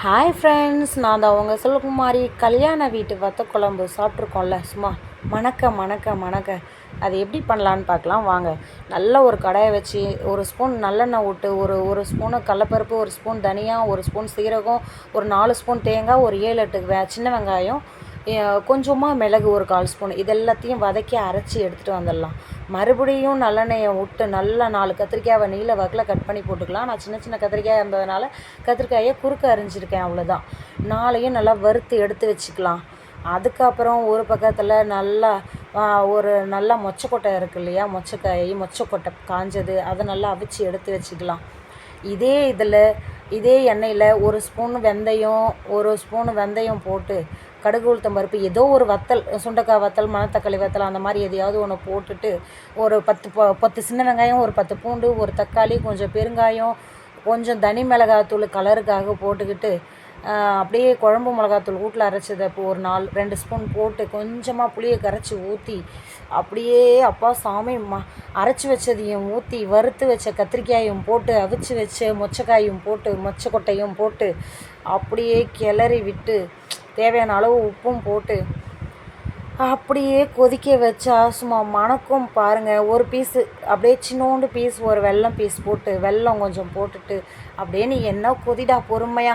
Hi friends நான் தான் அவங்க செல்வகுமாரி. கல்யாண வீட்டு வத்த குழம்பு சாப்பிட்ருக்கோம்ல சும்மா. மணக்க மணக்க மணக்க. அது எப்படி பண்ணலான்னு பார்க்கலாம். வாங்க. நல்ல ஒரு கடாயை வச்சு ஒரு ஸ்பூன் நல்லெண்ணெய் விட்டு ஒரு ஒரு ஸ்பூனு கடலப்பருப்பு ஒரு ஸ்பூன் தனியாக ஒரு ஸ்பூன் சீரகம் ஒரு நாலு ஸ்பூன் தேங்காய் ஒரு ஏழு எட்டு வே சின்ன வெங்காயம் கொஞ்சமாக மிளகு ஒரு கால் ஸ்பூன் இது எல்லாத்தையும் வதக்கி அரைச்சி எடுத்துகிட்டு வந்துடலாம். மறுபடியும் நல்லெண்ணெயை விட்டு நல்லா நாலு கத்திரிக்காயை நீல வாக்கில் கட் பண்ணி போட்டுக்கலாம். நான் சின்ன சின்ன கத்திரிக்காய் இருந்ததுனால கத்திரிக்காயை குறுக்க அரிஞ்சிருக்கேன் அவ்வளோதான் நாளையும் நல்லா வறுத்து எடுத்து வச்சுக்கலாம். அதுக்கப்புறம் ஒரு பக்கத்தில் நல்லா ஒரு நல்லா மொச்சக்கொட்டை இருக்கு இல்லையா? மொச்சக்காய் மொச்சக்கொட்டை காஞ்சது அதை நல்லா அவிச்சு எடுத்து வச்சுக்கலாம். இதே இதில் இதே எண்ணெயில் ஒரு ஸ்பூன் வெந்தயம் ஒரு ஸ்பூன் வெந்தயம் போட்டு கடுகு உளுத்தம் பருப்பு ஏதோ ஒரு வத்தல் சுண்டக்காய் வத்தல் மணத்தக்காளி வத்தல் அந்த மாதிரி எதையாவது ஒன்று போட்டுட்டு ஒரு பத்து பத்து சின்ன வெங்காயம் ஒரு பத்து பூண்டு ஒரு தக்காளி கொஞ்சம் பெருங்காயம் கொஞ்சம் தனி மிளகாத்தூள் கலருக்காக போட்டுக்கிட்டு அப்படியே குழம்பு மிளகாத்தூள் வீட்டில் அரைச்சதை இப்போ ஒரு நாள் ரெண்டு ஸ்பூன் போட்டு கொஞ்சமாக புளியை கரைச்சி ஊற்றி அப்படியே அப்பா சாமி ம அரைச்சி வச்சதையும் ஊற்றி வறுத்து வச்ச கத்திரிக்காயும் போட்டு அவிச்சு வச்ச மொச்சக்காயும் போட்டு மொச்சக்கொட்டையும் போட்டு அப்படியே கிளறி விட்டு தேவையான அளவு உப்பும் போட்டு அப்படியே கொதிக்க வச்சா சும்மா மணக்கும் பாருங்கள் ஒரு பீஸு அப்படியே சின்னோண்டு பீஸ் ஒரு வெல்லம் பீஸ் போட்டு வெல்லம் கொஞ்சம் போட்டுட்டு அப்படியே நீ என்ன கொதிடா பொறுமையா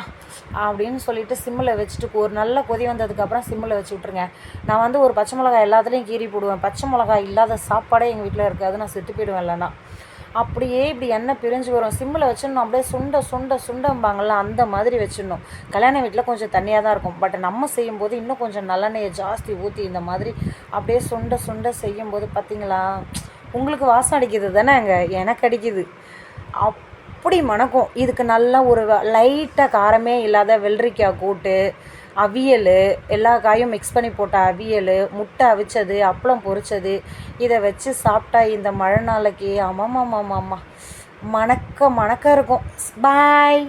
அப்படின்னு சொல்லிட்டு சிம்மில் வச்சுட்டு ஒரு நல்ல கொதி வந்ததுக்கப்புறம் சிம்மில் வச்சு விட்ருங்க நான் வந்து ஒரு பச்சை மிளகாய் எல்லாத்துலேயும் கீறி போடுவேன். பச்சை மிளகாய் இல்லாத சாப்பாடே எங்கள் வீட்டில் இருக்காது. நான் செத்து போயிடுவேன் இல்லைன்னா. அப்படியே இப்படி எண்ணெய் பிரிஞ்சு வரும். சிம்மில் வச்சிடணும். அப்படியே சுண்ட சுண்ட சுண்டம்பாங்கள்ல அந்த மாதிரி வச்சிடணும். கல்யாண வீட்டில் கொஞ்சம் தண்ணியாக தான் இருக்கும். பட் நம்ம செய்யும்போது இன்னும் கொஞ்சம் நல்லெண்ணெயை ஜாஸ்தி ஊற்றி இந்த மாதிரி அப்படியே சுண்ட சுண்ட செய்யும்போது பார்த்தீங்களா உங்களுக்கு வாசம் அடிக்குது தானே அங்கே? எனக்கு அடிக்குது. அப்படி மணக்கும். இதுக்கு நல்லா ஒரு லைட்டாக காரமே இல்லாத வெள்ளரிக்காய் கூட்டு அவியல் எல்லா காயும் மிக்ஸ் பண்ணி போட்ட அவியல் முட்டை அவிச்சது அப்பளம் பொரிச்சது இதை வச்சு சாப்பிட்டா இந்த மழை நாளைக்கு ஆமாம் ஆமாம் ஆமாம் மணக்க மணக்க இருக்கும். பாய்